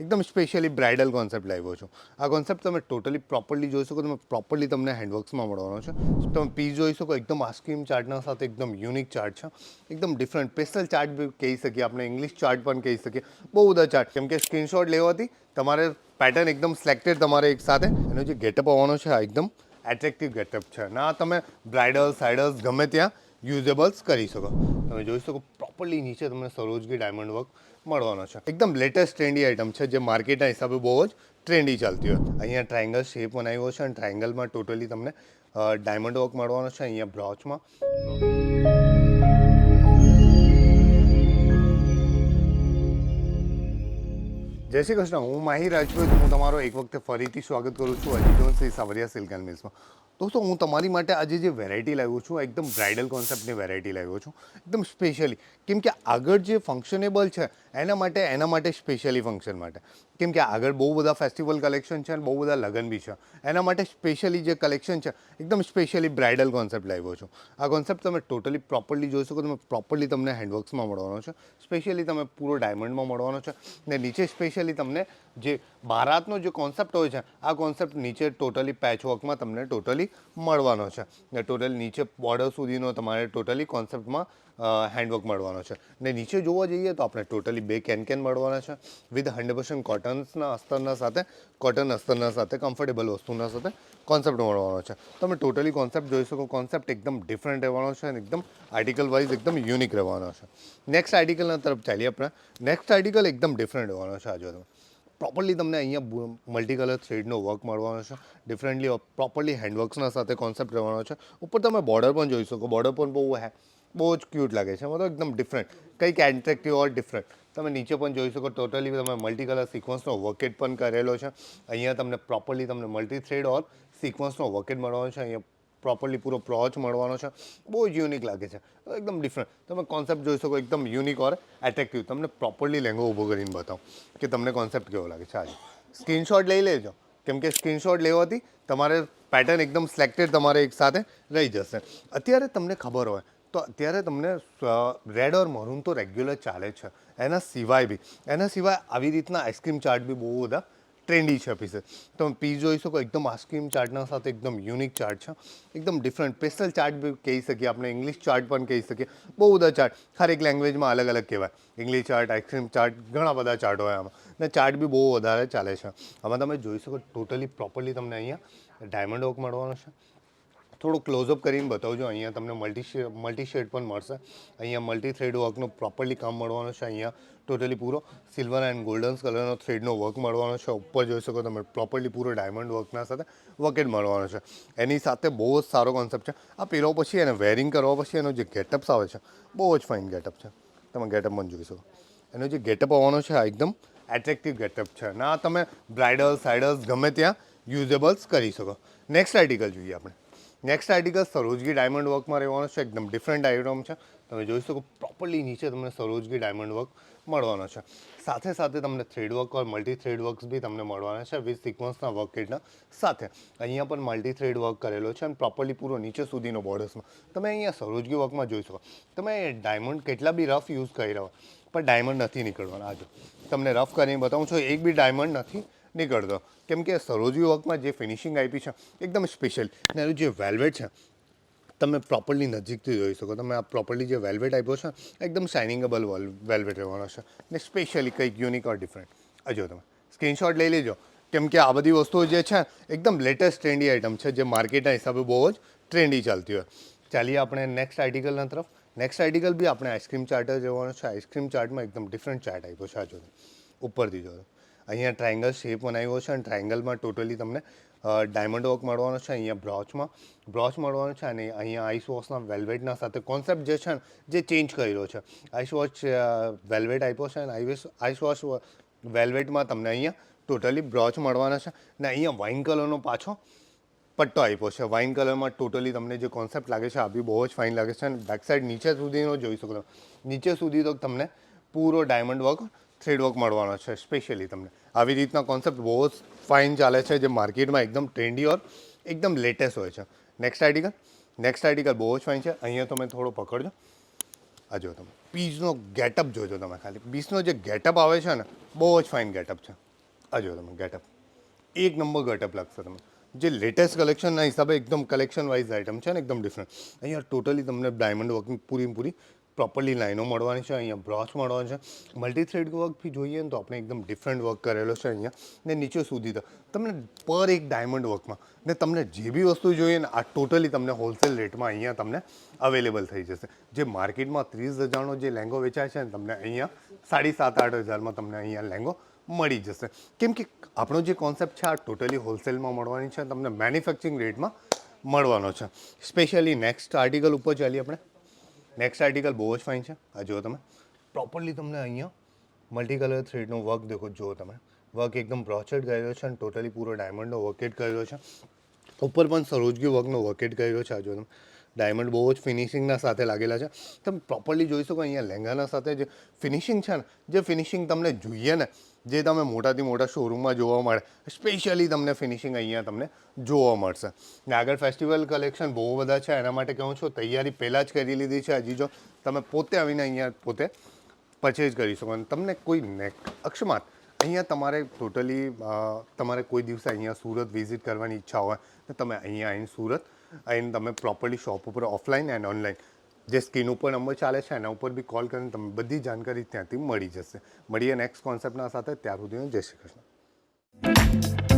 એકદમ specially bridal concept લાવ્યો છું. આ કોન્સેપ્ટ તમે ટોટલી પ્રોપરલી જોઈ શકો, તમે પ્રોપરલી તમને હેન્ડવર્ક્સમાં મળવાનો છે. તમે પીસ જોઈ શકો, એકદમ આસ્ક્રીમ ચાર્ટના સાથે એકદમ યુનિક ચાર્ટ છે. એકદમ ડિફરન્ટ સ્પેશિયલ ચાર્ટ બી કહી શકીએ આપણે ઇંગ્લિશ ચાર્ટ પણ કહી શકીએ. બહુ બધા ચાર્ટ કેમ કે સ્ક્રીનશોટ લેવાથી તમારે પેટર્ન એકદમ સિલેક્ટેડ તમારે એક સાથે. એનો જે ગેટઅપ આવવાનો છે, આ એકદમ એટ્રેક્ટિવ ગેટઅપ છે. ના, તમે બ્રાઇડલ સાઇડલ્સ ગમે ત્યાં યુઝેબલ્સ કરી શકો. તમે જોઈ શકો પ્રોપરલી નીચે તમને સરોજગી ડાયમંડ વર્ક મળવાનો છે. એકદમ લેટેસ્ટ ટ્રેન્ડી આઇટમ છે, જે માર્કેટના હિસાબે બહુ જ ટ્રેન્ડી ચાલતી હોય. અહીંયા ટ્રાયંગલ શેપ બનાવ્યો છે અને ટ્રાયંગલમાં ટોટલી તમને ડાયમંડ વર્ક મળવાનો છે અહીંયા બ્રોચમાં. જય શ્રી કૃષ્ણ. હું માહિર રાજપૂત. હું તમારો એક વખતે ફરીથી સ્વાગત કરું છું અજી શ્રી સાવરિયા સિલ્ક એન્ડ મિલ્સમાં. દોસ્તો, હું તમારી માટે આજે જે વેરાયટી લાવ્યો છું એકદમ બ્રાઇડલ કોન્સેપ્ટની વેરાયટી લાવ્યો છું. એકદમ સ્પેશિયલી કેમ કે આગળ જે ફંક્શનેબલ છે એના માટે એના માટે સ્પેશિયલી ફંક્શન માટે. કેમ કે આગળ બહુ બધા ફેસ્ટિવલ કલેક્શન છે અને બહુ બધા લગ્ન બી છે. એના માટે સ્પેશિયલી જે કલેક્શન છે, એકદમ સ્પેશિયલી બ્રાઇડલ કોન્સેપ્ટ લાવ્યો છું. આ કોન્સેપ્ટ તમે ટોટલી પ્રોપરલી જોઈ શકો, તમે પ્રોપરલી તમને હેન્ડવર્ક્સમાં મળવાનો છે. સ્પેશિયલી તમે પૂરો ડાયમંડમાં મળવાનો છે. ને નીચે સ્પેશિયલી તમને જે બારાતનો જે કોન્સેપ્ટ હોય છે, આ કોન્સેપ્ટ નીચે ટોટલી પેચવર્કમાં તમને ટોટલી મળવાનો છે. ને ટોટલી નીચે બોર્ડર સુધીનો તમારે ટોટલી કોન્સેપ્ટમાં હેન્ડવર્ક મળવાનો છે. ને નીચે જોવા જઈએ તો આપણે ટોટલી બે કેન કેન મળવાના છે વિથ હંડ્રેડ પર્સન્ટ કોટન્સના અસ્તરના સાથે કોટન અસ્તરના સાથે કમ્ફર્ટેબલ વસ્તુના સાથે કોન્સેપ્ટ મળવાનો છે. તમે ટોટલી કોન્સેપ્ટ જોઈ શકો કોન્સેપ્ટ એકદમ ડિફરન્ટ રહેવાનો છે અને એકદમ આર્ટિકલ વાઇઝ એકદમ યુનિક રહેવાનો છે. નેક્સ્ટ આર્ટિકલના તરફ ચાલીએ આપણે. નેક્સ્ટ આર્ટિકલ એકદમ ડિફરન્ટ રહેવાનો છે આજે પ્રોપરલી તમને અહીંયા મલ્ટી કલર થ્રેડનો વર્ક મળવાનો છે. ડિફરન્ટલી પ્રોપરલી હેન્ડવર્ક્સના સાથે કોન્સેપ્ટ રહેવાનો છે. ઉપર તમે બોર્ડર પણ જોઈ શકો. બોર્ડર પણ બહુ હે. બહુ જ ક્યુટ લાગે છે. મતલબ એકદમ ડિફરન્ટ કંઈક એટ્રેક્ટિવ ઓર ડિફરન્ટ તમે નીચે પણ જોઈ શકો ટોટલી તમે મલ્ટી કલર સિક્વન્સનો વર્કેટ પણ કરેલો છે. અહીંયા તમને પ્રોપરલી તમને મલ્ટી થ્રેડ ઓર સિક્વન્સનો વર્કેટ મળવાનો છે. અહીંયા પ્રોપરલી પૂરો પ્રોચ મળવાનો છે. બહુ જ યુનિક લાગે છે. એકદમ ડિફરન્ટ તમે કોન્સેપ્ટ જોઈ શકો, એકદમ યુનિક ઓર એટ્રેક્ટિવ તમને પ્રોપરલી લેંગો ઊભો કરીને બતાવું કે તમને કોન્સેપ્ટ કેવો લાગે છે. આજે સ્ક્રીનશોટ લઈ લેજો. કેમ કે સ્ક્રીનશોટ લેવાથી તમારે પેટર્ન એકદમ સિલેક્ટેડ તમારે એક સાથે રહી જશે. અત્યારે તમને ખબર હોય તો અત્યારે તમને રેડ ઓર મરૂન તો રેગ્યુલર ચાલે છે. એના સિવાય બી, એના સિવાય આવી રીતના આઈસ્ક્રીમ ચાર્ટ બી બહુ બધા ટ્રેન્ડી છે પીસીસ તમે પીસ જોઈ શકો એકદમ આઈસ્ક્રીમ ચાર્ટના સાથે એકદમ યુનિક ચાર્ટ છે. એકદમ ડિફરન્ટ સ્પેશિયલ ચાર્ટ બી કહી શકીએ આપણે ઇંગ્લિશ ચાર્ટ પણ કહી શકીએ. બહુ બધા ચાર્ટ હરેક લેંગ્વેજમાં અલગ અલગ કહેવાય. ઇંગ્લિશ ચાર્ટ આઈસ્ક્રીમ ચાર્ટ ઘણા બધા ચાર્ટ હોય આમાં. ને ચાર્ટ બી બહુ વધારે ચાલે છે. આમાં તમે જોઈ શકો ટોટલી પ્રોપરલી તમને અહીંયા ડાયમંડ વર્ક મળવાનો છે. થોડું ક્લોઝઅપ કરીને બતાવજો. અહીંયા તમને મલ્ટી મલ્ટી શેડ પણ મળશે. અહીંયા મલ્ટી થ્રેડ વર્કનું પ્રોપરલી કામ મળવાનું છે અહીંયા. ટોટલી પૂરો. સિલ્વર એન્ડ ગોલ્ડન કલરનો થ્રેડનો વર્ક મળવાનો છે. ઉપર જોઈ શકો તમે પ્રોપરલી પૂરો ડાયમંડ વર્કના સાથે વકેટ મળવાનો છે. એની સાથે બહુ જ સારો કોન્સેપ્ટ છે. આ પહેરો પછી એને વેરિંગ કરવા પછી એનો જે ગેટઅપ્સ આવે છે, બહુ જ ફાઇન ગેટઅપ છે. તમે ગેટઅપ પણ જોઈ શકો. એનો જે ગેટઅપ આવવાનો છે, આ એકદમ એટ્રેક્ટિવ ગેટઅપ છે. ના, તમે બ્રાઇડલ સાઇડલ્સ ગમે ત્યાં યુઝેબલ્સ કરી શકો. નેક્સ્ટ આર્ટિકલ જોઈએ આપણે. નેક્સ્ટ આર્ટિકલ સરોજગી ડાયમંડ વર્કમાં રહેવાનો છે. એકદમ ડિફરન્ટ આઇટમ છે. તમે જોઈ શકો પ્રોપરલી નીચે તમને સરોજગી ડાયમંડ વર્ક મળવાનો છે. સાથે સાથે તમને thread work or multi thread works બી તમને મળવાના છે વિથ સિક્વન્સના વર્ક કિટના સાથે. અહીંયા પણ મલ્ટી થ્રેડ વર્ક કરેલો છે અને પ્રોપરલી પૂરો નીચે સુધીનો બોર્ડર્સમાં તમે અહીંયા સરોજગી વર્કમાં જોઈ શકો. તમે ડાયમંડ કેટલા બી રફ યુઝ કરી રહ્યા પણ ડાયમંડ નથી નીકળવાના. આજે તમને રફ કરીને બતાવું છું, એક બી ડાયમંડ નથી નીકળતો કેમ કે સરોજી વર્કમાં જે ફિનિશિંગ આપી છે, એકદમ સ્પેશિયલ અને એનું જે વેલ્વેટ છે, તમે પ્રોપરલી નજીકથી જોઈ શકો. તમે આ પ્રોપરલી જે વેલ્વેટ આપ્યો છે, એકદમ શાઇનિંગેબલ વેલ્વેટ રહેવાનો છે. ને સ્પેશિયલી કંઈક યુનિક ઓર ડિફરન્ટ આ જો તમે. સ્ક્રીનશોટ લઈ લેજો. કેમ કે આ બધી વસ્તુઓ જે છે, એકદમ લેટેસ્ટ ટ્રેન્ડી આઇટમ છે, જે માર્કેટના હિસાબે બહુ જ ટ્રેન્ડી ચાલતી હોય. ચાલીએ આપણે નેક્સ્ટ આર્ટિકલના તરફ. નેક્સ્ટ આર્ટિકલ બી આપણે આઈસ્ક્રીમ ચાર્ટ જ રહેવાનો છે. આઈસ્ક્રીમ ચાર્ટમાં એકદમ ડિફરન્ટ ચાર્ટ આપ્યો છે. આ જો ઉપરથી જો અહીંયા ટ્રાયંગલ શેપ બનાવ્યો છે અને ટ્રાયંગલમાં ટોટલી તમને ડાયમંડ વર્ક મળવાનો છે અહીંયા બ્રોચમાં બ્રોચ મળવાનો છે અને અહીંયા આઈસ વોશના વેલ્વેટના સાથે કોન્સેપ્ટ જે છે જે ચેન્જ કર્યો છે. આઈસ વોચ વેલ્વેટ આપ્યો છે અને આઈસ આઈસ વોશ વેલ્વેટમાં તમને અહીંયા ટોટલી બ્રોચ મળવાના છે ને અહીંયા વાઇન કલરનો પાછો પટ્ટો આપ્યો છે. વાઇન કલરમાં ટોટલી તમને જે કોન્સેપ્ટ લાગે છે, આ બી બહુ જ ફાઇન લાગે છે અને બેક સાઈડ નીચે સુધીનો જોઈ શકો નીચે સુધી તો તમને પૂરો ડાયમંડ વર્ક થ્રેડ વર્ક મળવાનો છે સ્પેશિયલી તમને. આવી રીતના કોન્સેપ્ટ બહુ જ ફાઇન ચાલે છે, જે માર્કેટમાં એકદમ ટ્રેન્ડી ઓર એકદમ લેટેસ્ટ હોય છે. નેક્સ્ટ આર્ટિકલ નેક્સ્ટ આર્ટિકલ બહુ જ ફાઇન છે. અહીંયા તમે થોડો પકડજો. આ જો તમે. પીસનો ગેટઅપ જોજો તમે ખાલી. પીસનો જે ગેટઅપ આવે છે ને, બહુ જ ફાઇન ગેટઅપ છે. આ જો તમે ગેટઅપ એક નંબર ગેટઅપ લાગશે તમે જે લેટેસ્ટ કલેક્શનના હિસાબે એકદમ કલેક્શન વાઇઝ આઇટમ છે ને, એકદમ ડિફરન્ટ અહીંયા ટોટલી તમને ડાયમંડ વર્કની પૂરી પૂરી પ્રોપરલી લાઈનો મળવાની છે, અહીંયા બ્રોચ મળવાનો છે. મલ્ટી થ્રેડ વર્ક બી જોઈએ ને તો આપણે એકદમ ડિફરન્ટ વર્ક કરેલો છે અહીંયા. ને નીચે સુધી તો. તમને પર એક ડાયમંડ વર્કમાં ને તમને જે બી વસ્તુ જોઈએ ને, આ ટોટલી તમને હોલસેલ રેટમાં અહીંયા તમને અવેલેબલ થઈ જશે. જે માર્કેટમાં ત્રીસ હજારનો જે લેંગો વેચાય છે ને, તમને અહીંયા સાડી સાત આઠ હજારમાં તમને અહીંયા લેંગો મળી જશે. કેમ કે આપણો જે કોન્સેપ્ટ છે, આ ટોટલી હોલસેલમાં મળવાની છે, તમને મેન્યુફેક્ચરિંગ રેટમાં મળવાનો છે. સ્પેશિયલી નેક્સ્ટ આર્ટિકલ ઉપર ચાલીએ આપણે. નેક્સ્ટ આર્ટિકલ બહુ જ ફાઇન છે. આ જુઓ તમે. પ્રોપરલી તમને અહીંયા મલ્ટી કલર થ્રેડનો વર્ક દેખો, જુઓ તમે. વર્ક એકદમ બ્રોચેડ કરેલો છે અને ટોટલી પૂરો ડાયમંડનો વર્કેટ કરેલો છે. ઉપર પણ સરોજગી વર્કનો વર્કેટ કરેલો છે, આ જુઓ તમે. ડાયમંડ બહુ જ ફિનિશિંગના સાથે લાગેલા છે. તમે પ્રોપરલી જોઈ શકો અહીંયા લહેંગાના સાથે જે ફિનિશિંગ છે ને, જે ફિનિશિંગ તમને જોઈએ ને, જે તમે મોટાથી મોટા શોરૂમમાં જોવા મળે, સ્પેશિયલી તમને ફિનિશિંગ અહીંયા તમને જોવા મળશે. ને આગળ ફેસ્ટિવલ કલેક્શન બહુ બધા છે, એના માટે કહું છું, તૈયારી પહેલાં જ કરી લીધી છે હજી જો તમે પોતે આવીને અહીંયા પોતે પરચેઝ કરી શકો. અને તમને કોઈ નેક અક્ષમાત અહીંયા તમારે ટોટલી તમારે કોઈ દિવસે અહીંયા સુરત વિઝિટ કરવાની ઈચ્છા હોય, તો તમે અહીંયા આવીને સુરત આવીને તમે પ્રોપરલી શોપ ઉપર ઓફલાઈન એન્ડ ઓનલાઈન જે સ્કીન ઉપર નંબર ચાલે છે, એના ઉપર બી કોલ કરીને તમને બધી જાણકારી ત્યાંથી મળી જશે. મળીએ નેક્સ્ટ કોન્સેપ્ટના સાથે, ત્યાર સુધી જય શ્રી કૃષ્ણ.